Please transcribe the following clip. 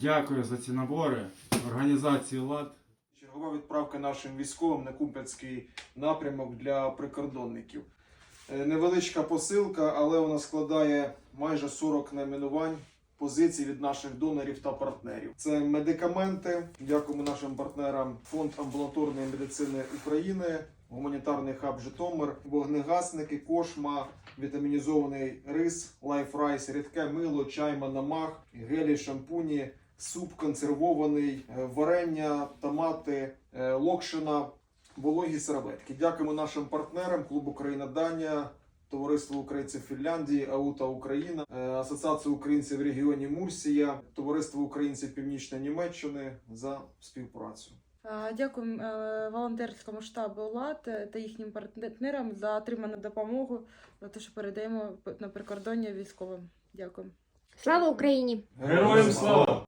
Дякую за ці набори. Організації ЛАД. Чергова відправка нашим військовим на Куп'янський напрямок для прикордонників. Е, Невеличка посилка, але вона складає майже 40 найменувань позицій від наших донорів та партнерів. Це медикаменти. Дякуємо нашим партнерам Фонд амбулаторної медицини України, гуманітарний хаб Житомир, вогнегасники, кошма, вітамінізований рис, лайфрайс, рідке мило, чай, манамах, гелі, шампуні, суп консервований, е, варення, томати, е, локшина, вологі серветки. Дякуємо нашим партнерам клуб Україна Данія. Товариство українців Фінляндії, АУТА Україна, е, Асоціація українців в регіоні Мурсія, Товариство українців Північної Німеччини за співпрацю. Дякую волонтерському штабу ЛАД та їхнім партнерам за отриману допомогу, за те, що передаємо на прикордоння військовим. Дякую. Слава Україні! Героям слава!